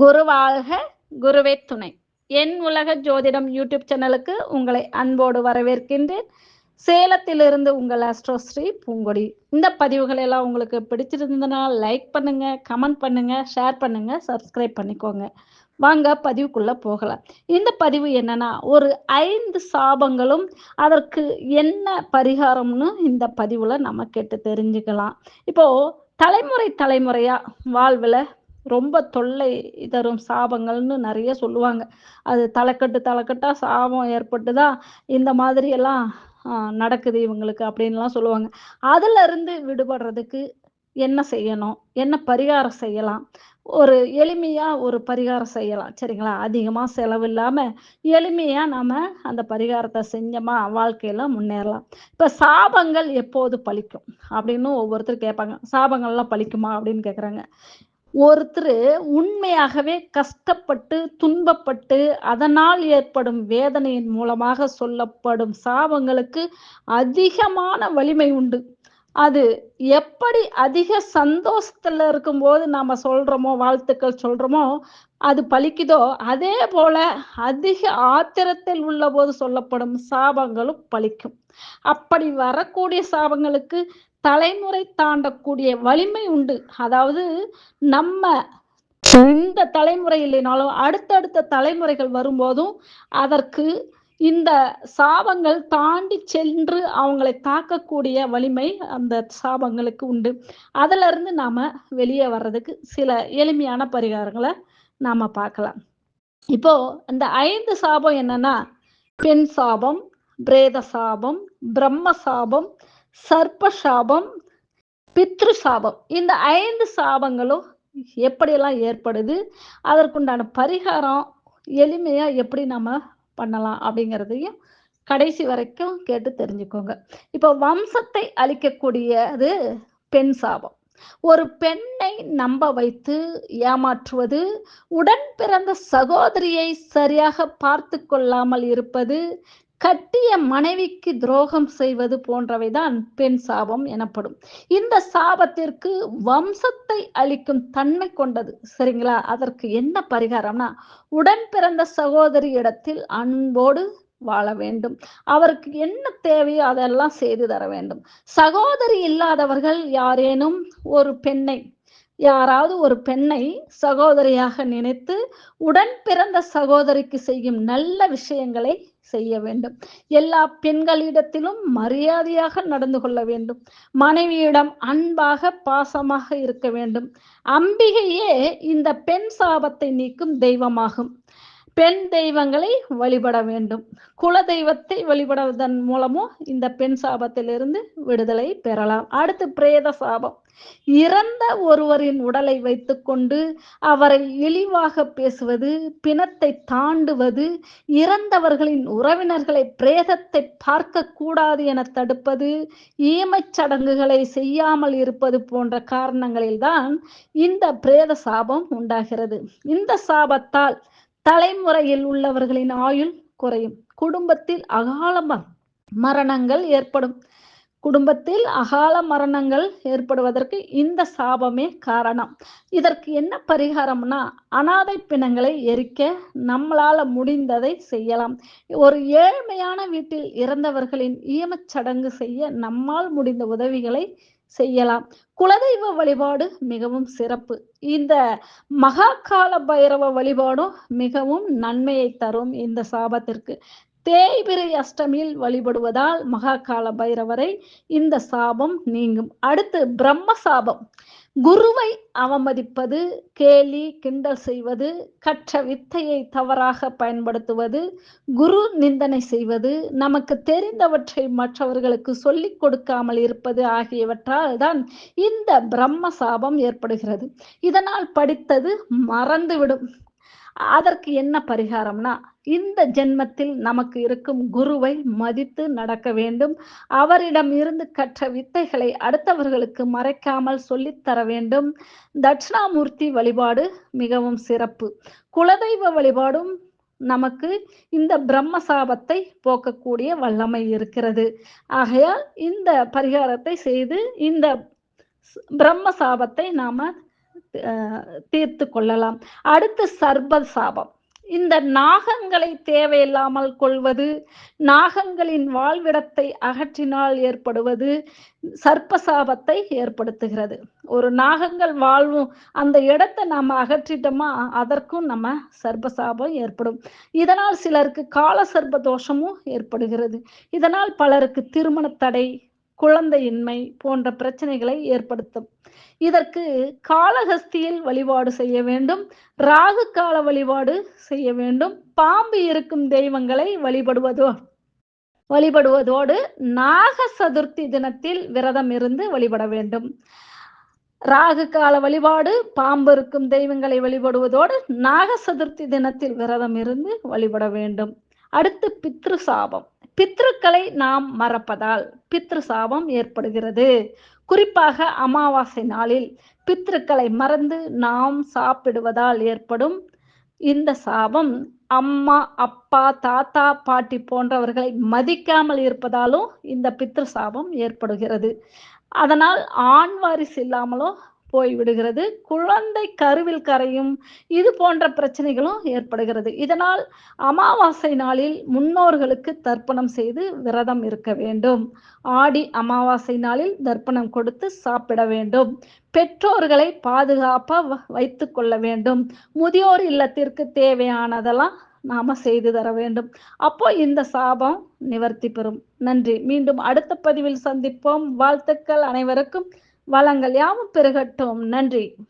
குருவாக குருவே துணை. என் உலக ஜோதிடம் யூடியூப் சேனலுக்கு உங்களை அன்போடு வரவேற்கின்றேன். சேலத்திலிருந்து உங்கள் அஸ்ட்ரோஸ்ரீ பூங்கொடி. இந்த பதிவுகள் எல்லாம் உங்களுக்கு பிடிச்சிருந்ததுன்னா லைக் பண்ணுங்க கமெண்ட் பண்ணுங்க ஷேர் பண்ணுங்க சப்ஸ்கிரைப் பண்ணிக்கோங்க. வாங்க பதிவுக்குள்ள போகலாம். இந்த பதிவு என்னன்னா ஒரு ஐந்து சாபங்களும் அதற்கு என்ன பரிகாரம்னு இந்த பதிவுல நம்ம கேட்டு தெரிஞ்சுக்கலாம். இப்போ தலைமுறை தலைமுறையா வாழ்வுல ரொம்ப தொல்லை தரும் சாபங்கள்னு நிறைய சொல்லுவாங்க. அது தலைக்கட்டு தலைக்கட்டா சாபம் ஏற்பட்டுதான் இந்த மாதிரி எல்லாம் நடக்குது இவங்களுக்கு அப்படின்லாம் சொல்லுவாங்க. அதுல இருந்து விடுபடுறதுக்கு என்ன செய்யணும்? என்ன பரிகாரம் செய்யலாம்? ஒரு எளிமையா ஒரு பரிகாரம் செய்யலாம். சரிங்களா? அதிகமா செலவு இல்லாம எளிமையா நாம அந்த பரிகாரத்தை செஞ்சோமா வாழ்க்கையில முன்னேறலாம். இப்ப சாபங்கள் எப்போது பழிக்கும்? அப்படின்னு ஒவ்வொருத்தர் கேட்பாங்க. சாபங்கள்லாம் பழிக்குமா அப்படின்னு கேக்குறாங்க. ஒருத்தர் உண்மையாகவே கஷ்டப்பட்டு துன்பப்பட்டு அதனால் ஏற்படும் வேதனையின் மூலமாக சொல்லப்படும் சாபங்களுக்கு அதிகமான வலிமை உண்டு. அது எப்படி அதிக சந்தோஷத்துல இருக்கும்போது நாம சொல்றோமோ வாழ்த்துக்கள் சொல்றோமோ அது பலிக்குதோ அதே போல அதிக ஆத்திரத்தில் உள்ள போது சொல்லப்படும் சாபங்களும் பலிக்கும். அப்படி வரக்கூடிய சாபங்களுக்கு தலைமுறை தாண்டக்கூடிய வலிமை உண்டு. அதாவது நம்ம இந்த தலைமுறை இல்லைனாலும் அடுத்தடுத்த தலைமுறைகள் வரும்போதும் அதற்கு இந்த சாபங்கள் தாண்டி சென்று அவங்களை தாக்கக்கூடிய வலிமை அந்த சாபங்களுக்கு உண்டு. அதுல இருந்து நாம வெளியே வர்றதுக்கு சில எளிமையான பரிகாரங்களை நாம பார்க்கலாம். இப்போ இந்த ஐந்து சாபம் என்னன்னா பெண் சாபம் பிரேத சாபம் பிரம்ம சாபம் சர்ப்ப சாபம் பித்ரு சாபம் இந்த ஐந்து சாபங்களும் எப்படியெல்லாம் ஏற்படுது? அதற்குண்டான பரிகாரம் எளிமையா எப்படி நம்ம பண்ணலாம் அப்படிங்கிறதையும் கடைசி வரைக்கும் கேட்டு தெரிஞ்சுக்கோங்க. இப்போ வம்சத்தை அழிக்கக்கூடியது பெண் சாபம். ஒரு பெண்ணை நம்ப வைத்து ஏமாற்றுவது உடன் பிறந்த சகோதரியை சரியாக பார்த்து கொள்ளாமல் இருப்பது கட்டிய மனைவிக்கு துரோகம் செய்வது போன்றவைதான் பெண் சாபம் எனப்படும். இந்த சாபத்திற்கு வம்சத்தை அளிக்கும் தன்மை கொண்டது. சரிங்களா? அதற்கு என்ன பரிகாரம்னா உடன் பிறந்த சகோதரி இடத்தில் அன்போடு வாழ வேண்டும். அவருக்கு என்ன தேவையோ அதெல்லாம் செய்து தர வேண்டும். சகோதரி இல்லாதவர்கள் யாரேனும் ஒரு பெண்ணை யாராவது ஒரு பெண்ணை சகோதரியாக நினைத்து உடன் பிறந்த சகோதரிக்கு செய்யும் நல்ல விஷயங்களை செய்ய வேண்டும். எல்லா பெண்களிடத்திலும் மரியாதையாக நடந்து கொள்ள வேண்டும். மனைவியிடம் அன்பாக பாசமாக இருக்க வேண்டும். அம்பிகையே இந்த பெண் சாபத்தை நீக்கும் தெய்வமாகும். பெண் தெய்வங்களை வழிபட வேண்டும். குல தெய்வத்தை வழிபடுவதன் மூலமும் இந்த பெண் சாபத்திலிருந்து விடுதலை பெறலாம். அடுத்து பிரேத சாபம். இறந்த ஒருவரின் உடலை வைத்துக்கொண்டு அவரை இழிவாக பேசுவது பிணத்தை தாண்டுவது இறந்தவர்களின் உறவினர்களை பிரேதத்தை பார்க்க கூடாது என தடுப்பது ஈமச் சடங்குகளை செய்யாமல் இருப்பது போன்ற காரணங்களில்தான் இந்த பிரேத சாபம் உண்டாகிறது. இந்த சாபத்தால் தலைமுறையில் உள்ளவர்களின் ஆயுள் குறையும். குடும்பத்தில் அகால மரணங்கள் ஏற்படும். குடும்பத்தில் அகால மரணங்கள் ஏற்படுவதற்கு இந்த சாபமே காரணம். இதற்கு என்ன பரிகாரம்னா அனாதை பிணங்களை எரிக்க நம்மளால முடிந்ததை செய்யலாம். ஒரு ஏழ்மையான வீட்டில் இறந்தவர்களின் ஈமச் சடங்கு செய்ய நம்மால் முடிந்த உதவிகளை செய்யலாம். குலதெய்வ வழிபாடு மிகவும் சிறப்பு. இந்த மகாகால பைரவ வழிபாடும் மிகவும் நன்மையை தரும் இந்த சாபத்திற்கு. தேய்பிரை அஷ்டமியில் வழிபடுவதால் மகாகால பைரவரை இந்த சாபம் நீங்கும். அடுத்து பிரம்ம சாபம். குருவை அவமதிப்பது கேலி கிண்டல் செய்வது கற்ற வித்தையை தவறாக பயன்படுத்துவது குரு நிந்தனை செய்வது நமக்கு தெரிந்தவற்றை மற்றவர்களுக்கு சொல்லிக் கொடுக்காமல் இருப்பது ஆகியவற்றால் தான் இந்த பிரம்ம சாபம் ஏற்படுகிறது. இதனால் படித்தது மறந்துவிடும். அதற்கு என்ன பரிகாரம்னா இந்த ஜென்மத்தில் நமக்கு இருக்கும் குருவை மதித்து நடக்க வேண்டும். அவரிடம் இருந்து கற்ற வித்தைகளை அடுத்தவர்களுக்கு மறைக்காமல் சொல்லித்தர வேண்டும். தட்சிணாமூர்த்தி வழிபாடு மிகவும் சிறப்பு. குலதெய்வ வழிபாடும் நமக்கு இந்த பிரம்ம சாபத்தை போக்கக்கூடிய வல்லமை இருக்கிறது. ஆகையால் இந்த பரிகாரத்தை செய்து இந்த பிரம்ம சாபத்தை நாம தீர்த்து கொள்ளலாம். அடுத்து சர்ப சாபம் இந்த நாகங்களை தேவையில்லாமல் கொள்வது நாகங்களின் வாழ்விடத்தை அகற்றினால் ஏற்படுவது சர்ப்பசாபத்தை ஏற்படுத்துகிறது. ஒரு நாகங்கள் வாழ்வும் அந்த இடத்தை நாம் அகற்றிட்டோமா அதற்கும் நம்ம சர்ப்பசாபம் ஏற்படும். இதனால் சிலருக்கு கால சர்ப்ப தோஷமும் ஏற்படுகிறது. இதனால் பலருக்கு திருமண தடை குழந்தையின்மை போன்ற பிரச்சனைகளை ஏற்படுத்தும். இதற்கு காலஹஸ்தியில் வழிபாடு செய்ய வேண்டும் ராகு கால வழிபாடு செய்ய வேண்டும் பாம்பு இருக்கும் தெய்வங்களை வழிபடுவதோ வழிபடுவதோடு நாக சதுர்த்தி தினத்தில் விரதம் இருந்து வழிபட வேண்டும். ராகு கால வழிபாடு பாம்பு இருக்கும் தெய்வங்களை வழிபடுவதோடு நாக சதுர்த்தி தினத்தில் விரதம் இருந்து வழிபட வேண்டும். அடுத்து பித்ரு சாபம் பித்ருக்களை நாம் மறப்பதால் பித்ரு சாபம் ஏற்படுகிறது. குறிப்பாக அமாவாசை நாளில் பித்ருக்களை மறந்து நாம் சாப்பிடுவதால் ஏற்படும் இந்த சாபம் அம்மா அப்பா தாத்தா பாட்டி போன்றவர்களை மதிக்காமல் இருப்பதாலும் இந்த பித்ரு சாபம் ஏற்படுகிறது. அதனால் ஆண் வாரிசு இல்லாமலும் போய்விடுகிறது குழந்தை கருவில் கரையும் இது போன்ற பிரச்சனைகளும் ஏற்படுகிறது. இதனால் அமாவாசை நாளில் முன்னோர்களுக்கு தர்ப்பணம் செய்து விரதம் இருக்க வேண்டும். ஆடி அமாவாசை நாளில் தர்ப்பணம் கொடுத்து சாப்பிட வேண்டும். பெற்றோர்களை பாதுகாப்பா வைத்து கொள்ள வேண்டும். முதியோர் இல்லத்திற்கு தேவையானதெல்லாம் நாம செய்து தர வேண்டும். அப்போ இந்த சாபம் நிவர்த்தி பெறும். நன்றி. மீண்டும் அடுத்த பதிவில் சந்திப்போம். வாழ்த்துக்கள் அனைவருக்கும். வளங்கள் யாவும் பெருகட்டும். நன்றி.